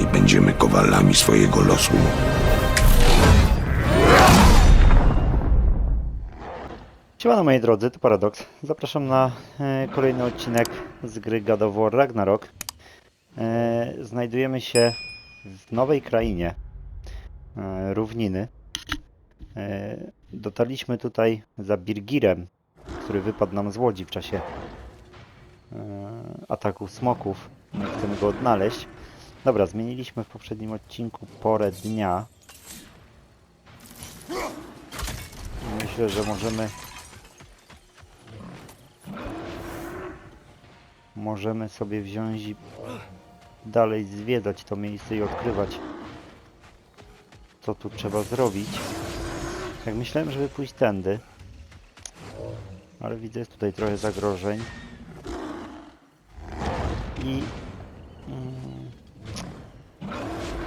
sami będziemy kowalami swojego losu. Siemano moi drodzy, to Paradox. Zapraszam na e, kolejny odcinek z gry God of War Ragnarok. E, znajdujemy się w nowej krainie, e, równiny. Dotarliśmy tutaj za Birgirem, który wypadł nam z łodzi w czasie ataku smoków. Chcemy go odnaleźć. Dobra, zmieniliśmy w poprzednim odcinku porę dnia. Myślę, że możemy możemy sobie wziąć i dalej zwiedzać to miejsce i odkrywać co tu trzeba zrobić. Jak myślałem, żeby pójść tędy, ale widzę jest tutaj trochę zagrożeń i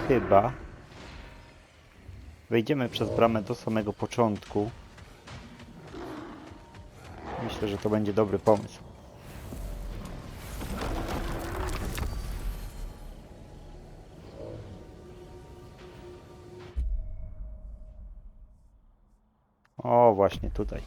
chyba wejdziemy przez bramę do samego początku. Myślę, że to będzie dobry pomysł. O, właśnie tutaj.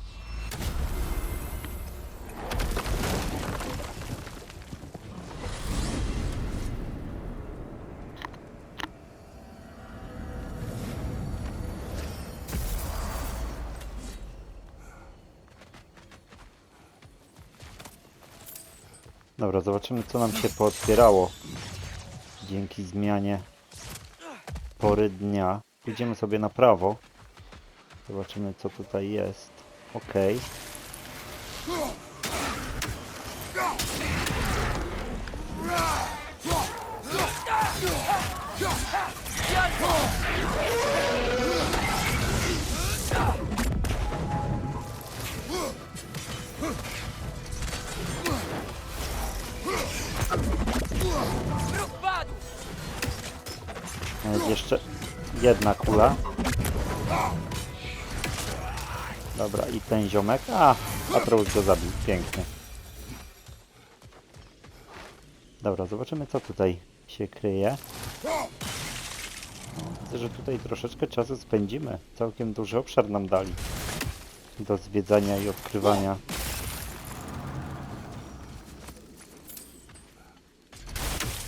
Dobra, zobaczymy co nam się pootwierało dzięki zmianie pory dnia. Idziemy sobie na prawo. Zobaczymy co tutaj jest. Ok. Jest jeszcze jedna kula. Dobra, i ten ziomek. A, Atreus go zabił. Pięknie. Dobra, zobaczymy co tutaj się kryje. Widzę, że tutaj troszeczkę czasu spędzimy. Całkiem duży obszar nam dali. Do zwiedzania i odkrywania.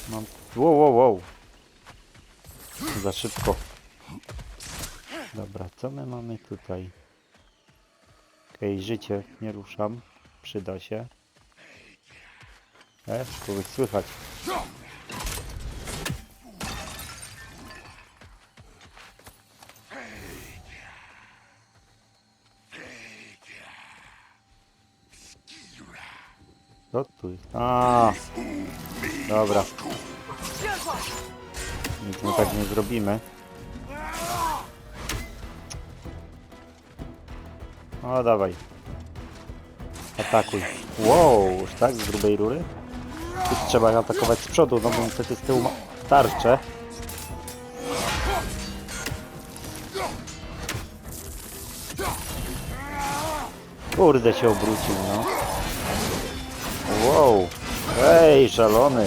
Mam... Wow, wow, wow. Za szybko. Dobra, co my mamy tutaj? Okej, życie nie ruszam. Przyda się. E, kogoś słychać. Co tu jest? A, dobra. Nic my tak nie zrobimy. O, dawaj. Atakuj. Wow, już tak? Z grubej rury? Tu trzeba atakować z przodu, no bo niestety z tyłu ma tarczę. Kurde się obrócił, no. Wow. Ej, szalony.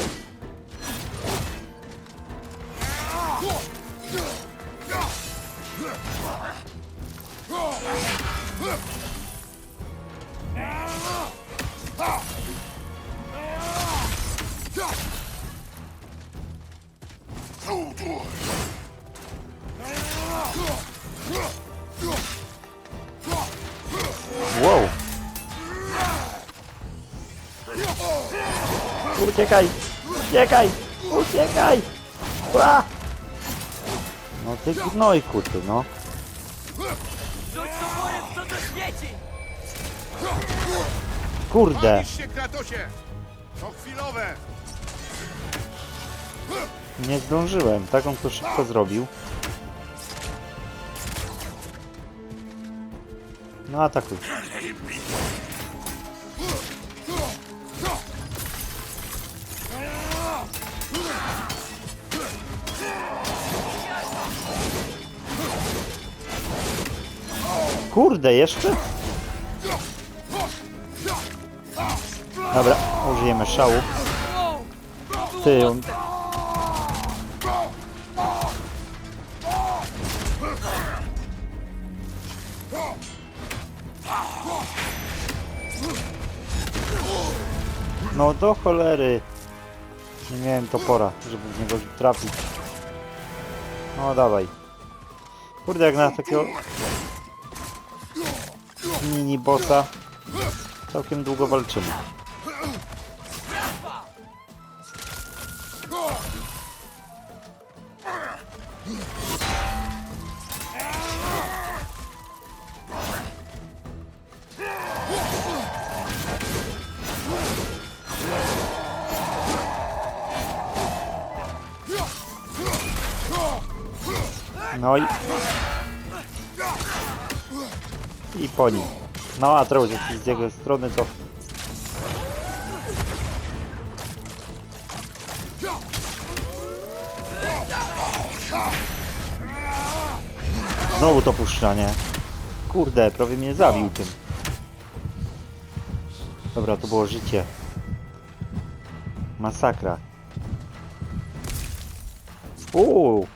No gnojku ty, no. Rzuć toporem, co to świeci! Kurde! Palisz się, Kratosie! To chwilowe! Nie zdążyłem. Tak on to szybko zrobił. No atakuj. Kurde, jeszcze? Dobra, użyjemy szału. Ty, on... No do cholery. Nie miałem topora, żeby w niego trafić. No dawaj. Kurde, jak na takiego mini bossa całkiem długo walczymy. I po nim. No a trochę z jego strony to... Znowu to puszczanie. Kurde, prawie mnie zabił tym. Dobra, to było życie. Masakra. Uuu,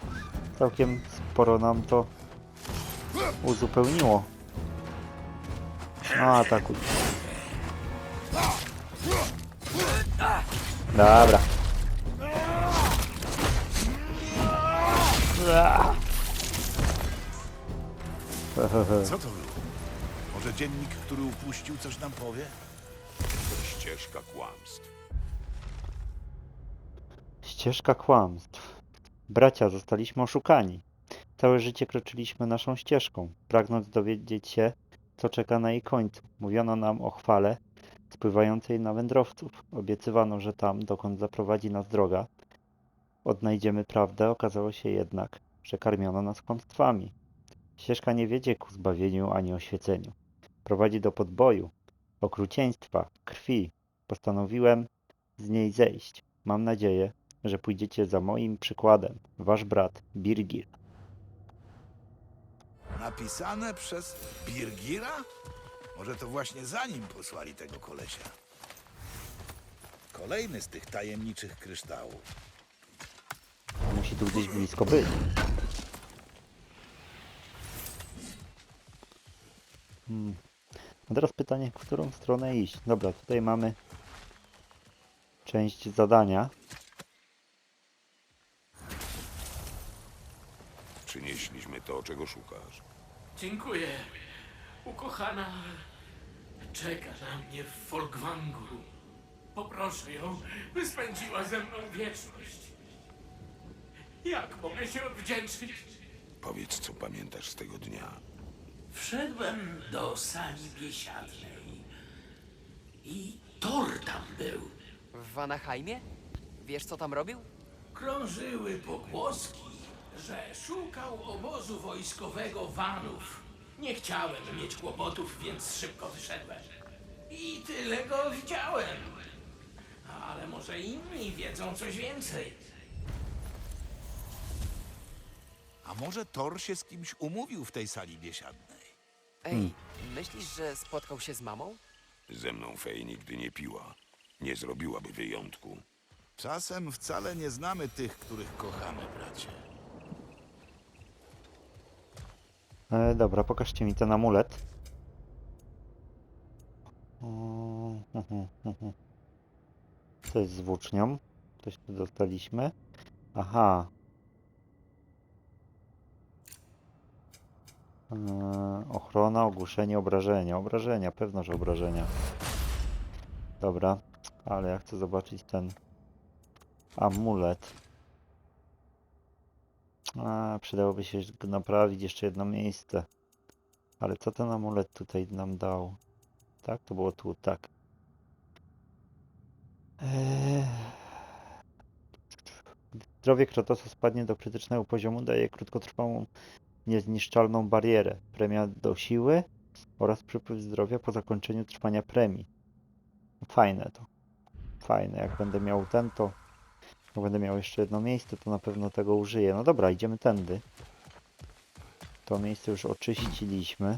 całkiem sporo nam to uzupełniło. No atakuj. Dobra. Co to było? Może dziennik, który upuścił, coś nam powie? Ścieżka kłamstw. Ścieżka kłamstw. Bracia, zostaliśmy oszukani. Całe życie kroczyliśmy naszą ścieżką, pragnąc dowiedzieć się, co czeka na jej końcu. Mówiono nam o chwale spływającej na wędrowców. Obiecywano, że tam, dokąd zaprowadzi nas droga, odnajdziemy prawdę. Okazało się jednak, że karmiono nas kłamstwami. Ścieżka nie wiedzie ku zbawieniu ani oświeceniu. Prowadzi do podboju, okrucieństwa, krwi. Postanowiłem z niej zejść. Mam nadzieję, że pójdziecie za moim przykładem. Wasz brat Birgir. Napisane przez Birgira? Może to właśnie za nim posłali tego kolesia. Kolejny z tych tajemniczych kryształów. Musi tu gdzieś blisko być. Hmm. A teraz pytanie, w którą stronę iść? Dobra, tutaj mamy część zadania. Przynieśliśmy to, czego szukasz. Dziękuję. Ukochana czeka na mnie w Folkwangu. Poproszę ją, by spędziła ze mną wieczność. Jak mogę się odwdzięczyć? Powiedz, co pamiętasz z tego dnia. Wszedłem do sali biesiadnej i Thor tam był. W Vanaheimie? Wiesz, co tam robił? Krążyły pogłoski, że szukał obozu wojskowego Vanów. Nie chciałem mieć kłopotów, więc szybko wyszedłem. I tyle go widziałem. Ale może inni wiedzą coś więcej. A może Thor się z kimś umówił w tej sali biesiadnej? Ej, myślisz, że spotkał się z mamą? Ze mną Fej nigdy nie piła. Nie zrobiłaby wyjątku. Czasem wcale nie znamy tych, których kochamy, bracie. E, dobra, pokażcie mi ten amulet. Co jest z włócznią? Coś tu dostaliśmy. Aha. E, ochrona, ogłuszenie, obrażenia. Obrażenia, pewno, że obrażenia. Dobra, ale ja chcę zobaczyć ten amulet. A, przydałoby się naprawić jeszcze jedno miejsce. Ale co ten amulet tutaj nam dał? Tak, to było tu, tak. Eee... Zdrowie Kratosa spadnie do krytycznego poziomu, daje krótkotrwałą, niezniszczalną barierę. Premia do siły oraz przypływ zdrowia po zakończeniu trwania premii. Fajne to. Fajne. Jak będę miał ten, to jak będę miał jeszcze jedno miejsce, to na pewno tego użyję. No dobra, idziemy tędy. To miejsce już oczyściliśmy.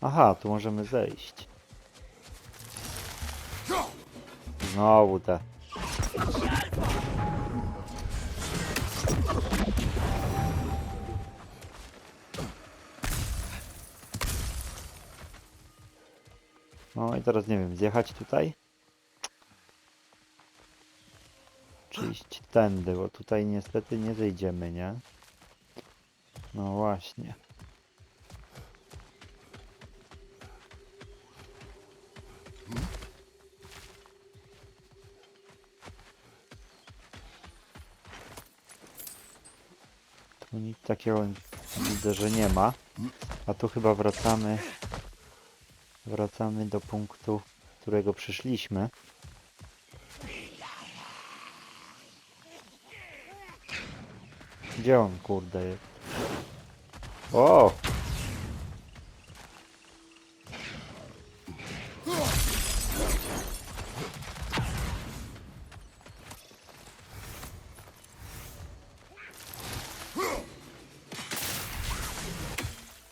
Aha, tu możemy zejść. Znowu te. No i teraz nie wiem, zjechać tutaj? Czy iść tędy, bo tutaj niestety nie zejdziemy, nie? No właśnie. Tu nic takiego widzę, że nie ma. A tu chyba wracamy. Wracamy do punktu, którego przyszliśmy. Gdzie on kurde jest? O!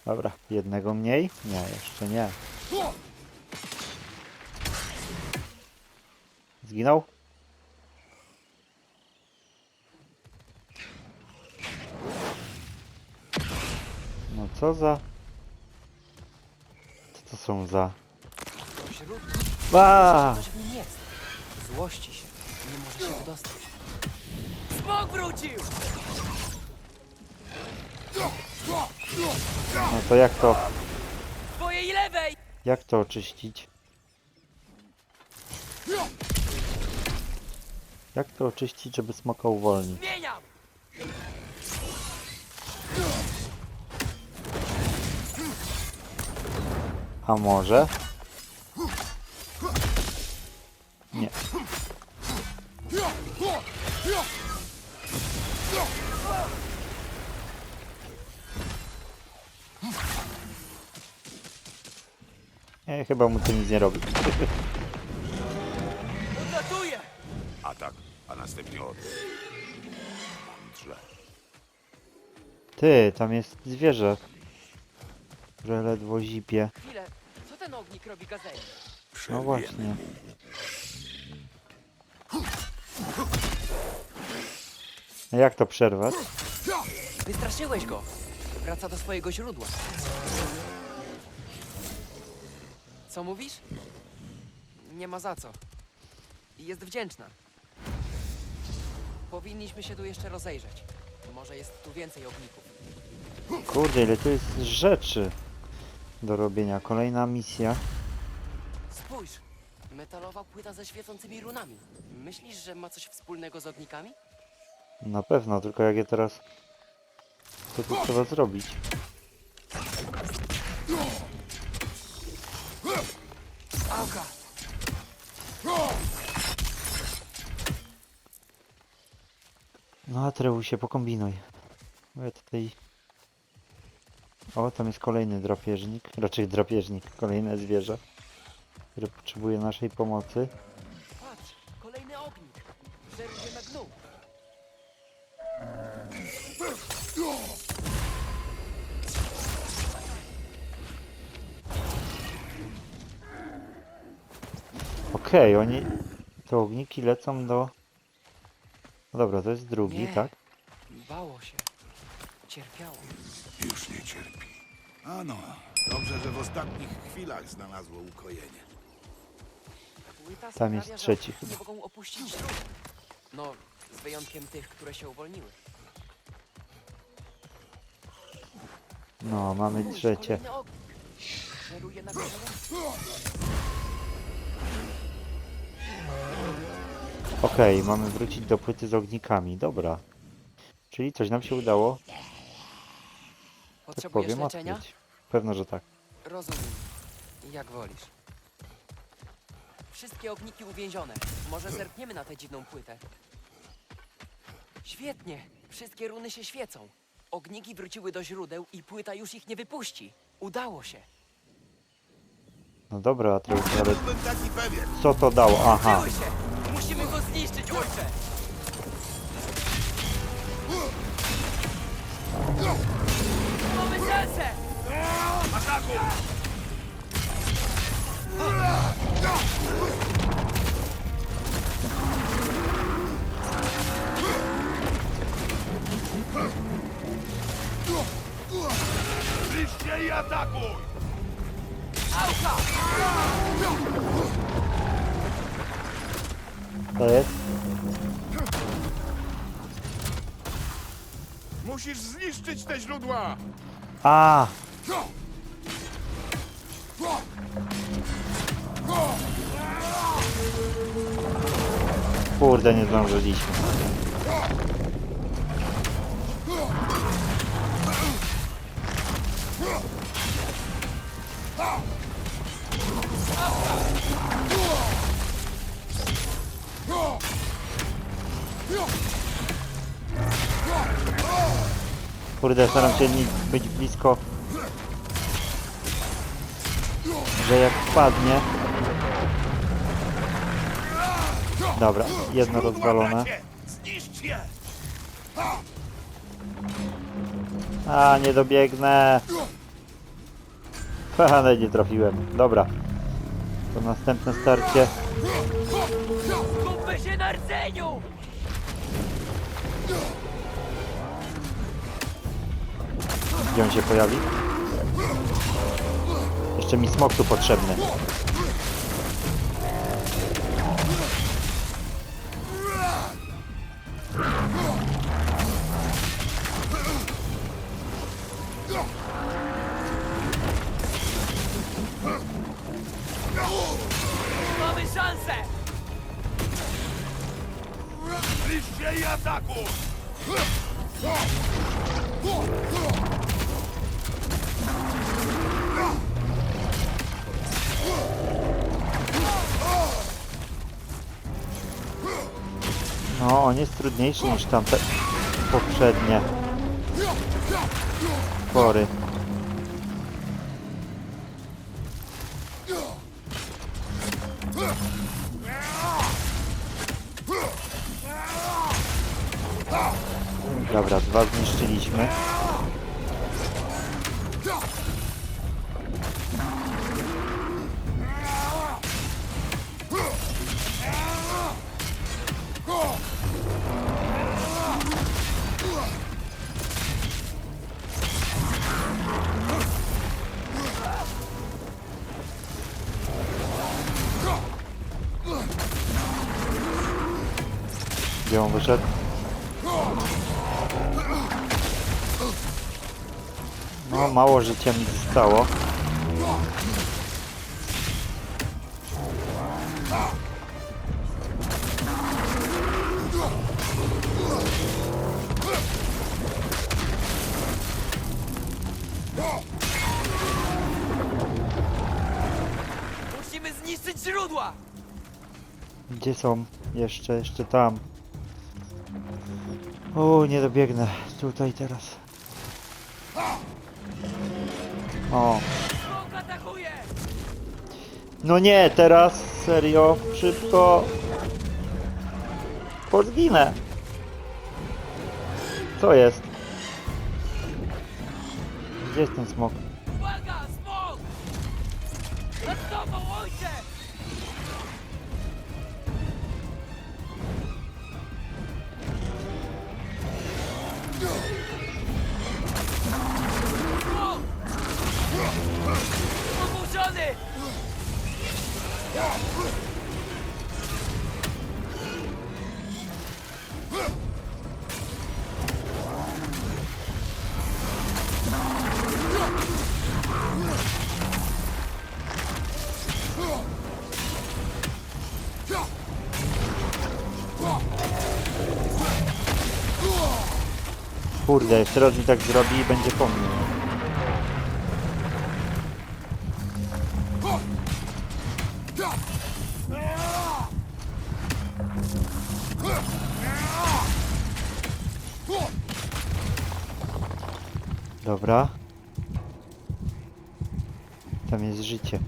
Dobra, jednego mniej? Nie, jeszcze nie. Zginął? No co za... Co to są za... Źródło. A! Coś w nim jest. Złości się. Nie może się wydostać. Smok wrócił! No to jak to... Twojej lewej! Jak to oczyścić? Jak to oczyścić, żeby smoka uwolnić? Zmieniam! A może? Nie. Nie, chyba mu to nic nie robi. Odlatuję! Atak, a następnie. Mądrze. Ty, tam jest zwierzę. Które ledwo zipie. Chwilę. Co ten ognik robi gazeli? No Przerwiemy właśnie. A jak to przerwać? Wystraszyłeś go. Wraca do swojego źródła. Co mówisz? Nie ma za co. I Jest wdzięczna. Powinniśmy się tu jeszcze rozejrzeć. Może jest tu więcej ogników. Kurde, ile tu jest rzeczy do robienia. Kolejna misja. Spójrz! Metalowa płyta ze świecącymi runami. Myślisz, że ma coś wspólnego z ognikami? Na pewno, tylko jak je teraz... Co tu trzeba zrobić? Auka! No Atreusie, pokombinuj. Bo ja tutaj... O, tam jest kolejny drapieżnik. Raczej drapieżnik. Kolejne zwierzę. Które potrzebuje naszej pomocy. Patrz! Kolejny ognik! Zeruje na gnu! Okej, oni... Te ogniki lecą do... No dobra, to jest drugi, Nie. tak? Bało się. Cierpiało. Już nie cierpi. Ano, dobrze, że w ostatnich chwilach znalazło ukojenie. Tam jest sprawia, trzeci nie mogą opuścić źródła. No, z wyjątkiem tych, które się uwolniły. No, mamy trzecie. Żeruje na. Okej, mamy wrócić do płyty z ognikami. Dobra. Czyli coś nam się udało, tak Potrzebujesz powiem, leczenia? odkryć. Pewno, że tak. Rozumiem. Jak wolisz. Wszystkie ogniki uwięzione. Może zerkniemy na tę dziwną płytę. Świetnie. Wszystkie runy się świecą. Ogniki wróciły do źródeł i płyta już ich nie wypuści. Udało się. No dobra, Atreusz, ale Byłbym co to dało? Aha, Musimy go zniszczyć, ojcze! Mamy szansę! Ataku! Bliżej i atakuj! To jest? Musisz zniszczyć te źródła! A, kurde, nie zdążyliśmy. Kurde, staram się być blisko, że jak wpadnie... Dobra, jedno rozwalone. A, nie dobiegnę. Ale nie trafiłem. Dobra. To następne starcie. Skupmy się na rdzeniu! Gdzie on się pojawi? Jeszcze mi smok tu potrzebny. Mamy szansę! Zbliż się trudniejszy niż tamte poprzednie. Pory. Dobra, dwa zniszczyliśmy. Mało życia mi zostało. Musimy zniszczyć źródła! Gdzie są? Jeszcze, jeszcze tam. O, nie dobiegnę. Tutaj teraz. O. No nie, teraz serio, szybko. Pozginę. Co jest? Gdzie jest ten smok? Kurde, jeszcze raz mi tak zrobi i będzie po mnie. Dobra. Tam jest życie.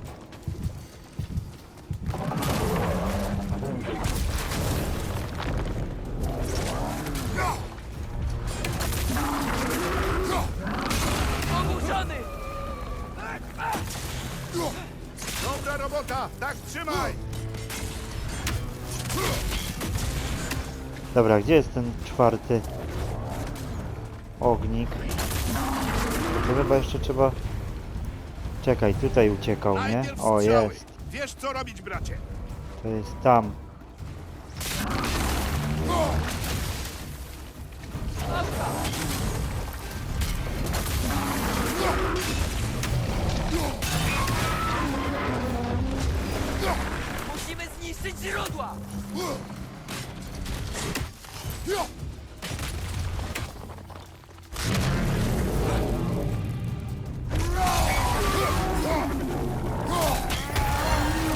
Dobra robota! Tak trzymaj! Dobra, gdzie jest ten czwarty ognik? To chyba jeszcze trzeba... Czekaj, tutaj uciekał, nie? Najpierw O, strzały. jest. Wiesz co robić, bracie! To jest tam.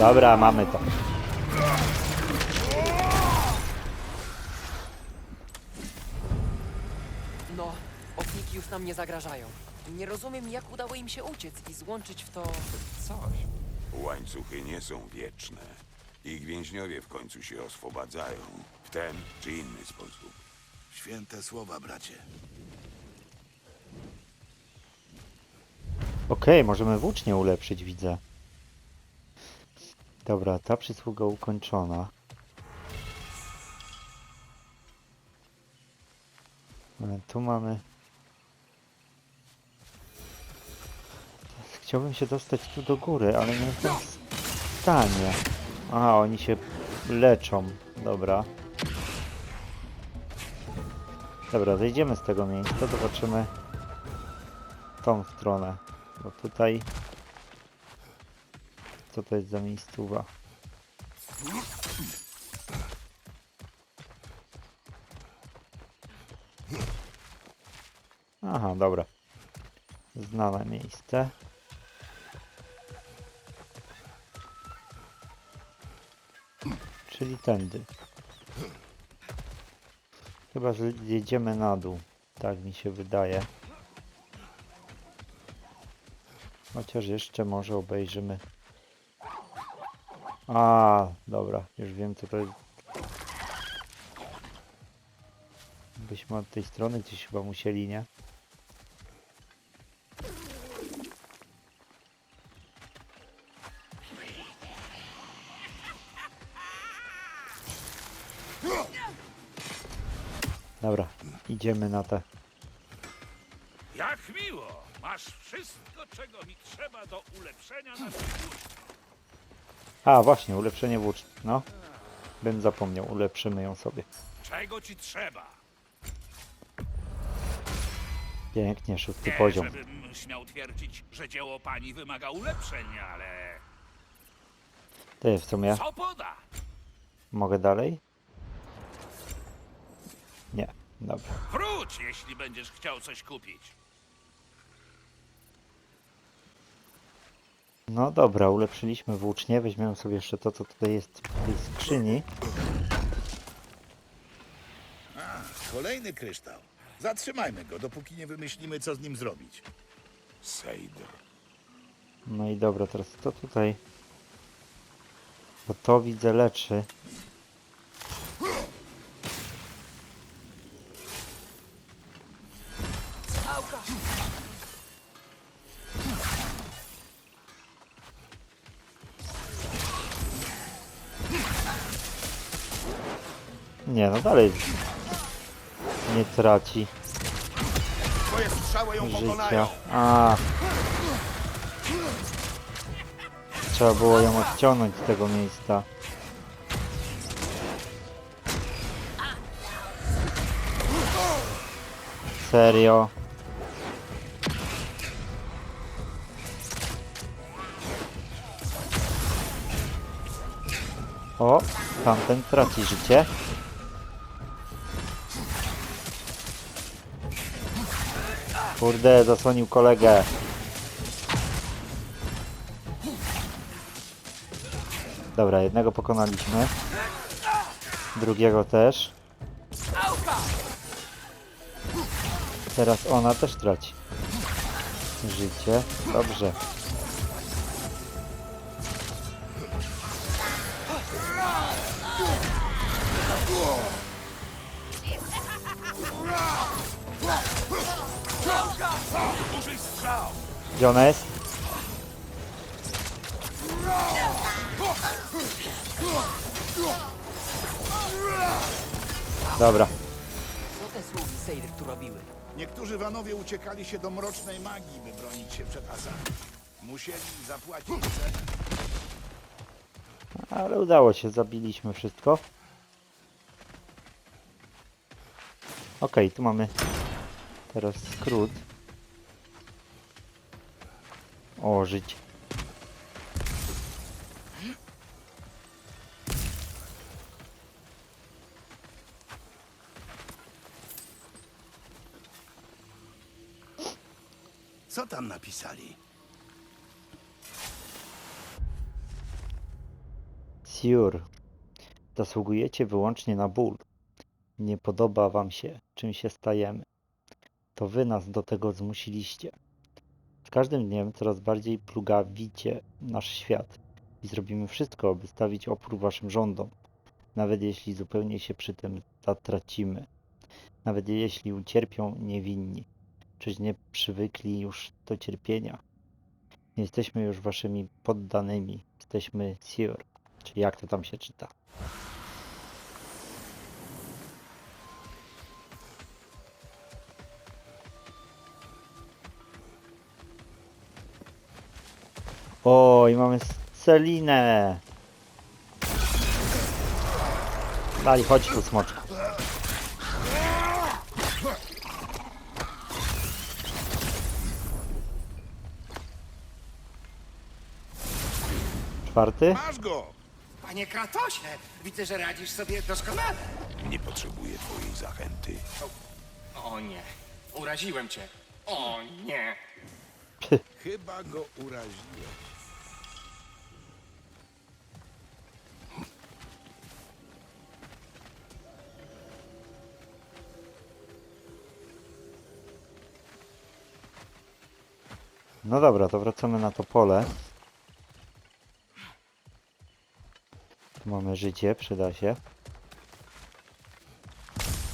Dobra, mamy to. No, ogniki już nam nie zagrażają. Nie rozumiem, jak udało im się uciec i złączyć w to coś. Łańcuchy nie są wieczne. Ich więźniowie w końcu się oswobadzają. W ten czy inny sposób. Święte słowa, bracie. Okej, możemy włócznie ulepszyć, widzę. Dobra, ta przysługa ukończona. Ale tu mamy... Chciałbym się dostać tu do góry, ale nie jestem w stanie. Aha, oni się leczą. Dobra. Dobra, zejdziemy z tego miejsca, zobaczymy tą stronę. Bo tutaj... Co to jest za miejscowa? Aha, dobra. Znane miejsce. Czyli tędy. Chyba, że jedziemy na dół. Tak mi się wydaje. Chociaż jeszcze może obejrzymy. A, dobra, już wiem co to jest. Byśmy od tej strony gdzieś chyba musieli, nie? Dobra, idziemy na te. Jak miło! Masz wszystko, czego mi trzeba do ulepszenia naszych. A, właśnie, ulepszenie włócz. No, bym zapomniał, ulepszymy ją sobie. Czego ci trzeba? Pięknie, szósty Nie, poziom. żebym śmiał twierdzić, że dzieło pani wymaga ulepszeń, ale Ty, w sumie, co poda? mogę dalej? Nie, dobra. Wróć, jeśli będziesz chciał coś kupić. No dobra, ulepszyliśmy włócznie. Weźmiemy sobie jeszcze to, co tutaj jest w tej skrzyni. Kolejny kryształ. Zatrzymajmy go, dopóki nie wymyślimy, co z nim zrobić. Sejder. No i dobra, teraz to tutaj. Bo to widzę leczy. Dalej nie traci Twoje strzały ją życia. A. Trzeba było ją odciągnąć z tego miejsca. Serio? O, tamten traci życie. Kurde, zasłonił kolegę. Dobra, jednego pokonaliśmy. Drugiego też. Teraz ona też traci. Życie. Dobrze. Gdzie ona jest? Dobra. Co te sługi Sejry tu robiły? Niektórzy wanowie uciekali się do mrocznej magii, by bronić się przed asami. Musieli zapłacić cenę. Ale udało się, zabiliśmy wszystko. Okej, tu mamy teraz skrót. O, życie. Co tam napisali? Siur. Zasługujecie wyłącznie na ból. Nie podoba wam się, czym się stajemy. To wy nas do tego zmusiliście. Każdym dniem coraz bardziej plugawicie nasz świat i zrobimy wszystko, aby stawić opór waszym rządom. Nawet jeśli zupełnie się przy tym zatracimy. Nawet jeśli ucierpią niewinni. Czyż nie przywykli już do cierpienia? Nie jesteśmy już waszymi poddanymi. Jesteśmy Siur. Czy jak to tam się czyta? O, i mamy Celinę! Dali, chodź tu, smoczku. Czwarty? Masz go! Panie Kratosie, widzę, że radzisz sobie doskonale. Nie potrzebuję twojej zachęty. O nie, uraziłem cię. O nie. Chyba go uraziłem. No dobra, to wracamy na to pole. Tu mamy życie, przyda się.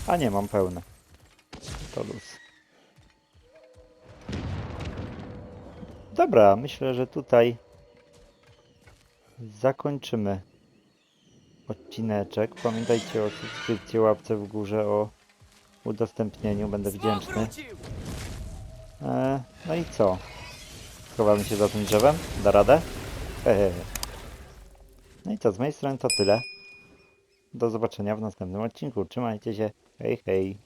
A nie, mam pełne. To luz. Dobra, myślę, że tutaj zakończymy odcineczek. Pamiętajcie o subskrypcji, łapce w górze, o udostępnieniu, będę wdzięczny. E, no i co? Schowamy się za tym drzewem? Da radę? No i co, z mojej strony to tyle. Do zobaczenia w następnym odcinku. Trzymajcie się. Hej, hej.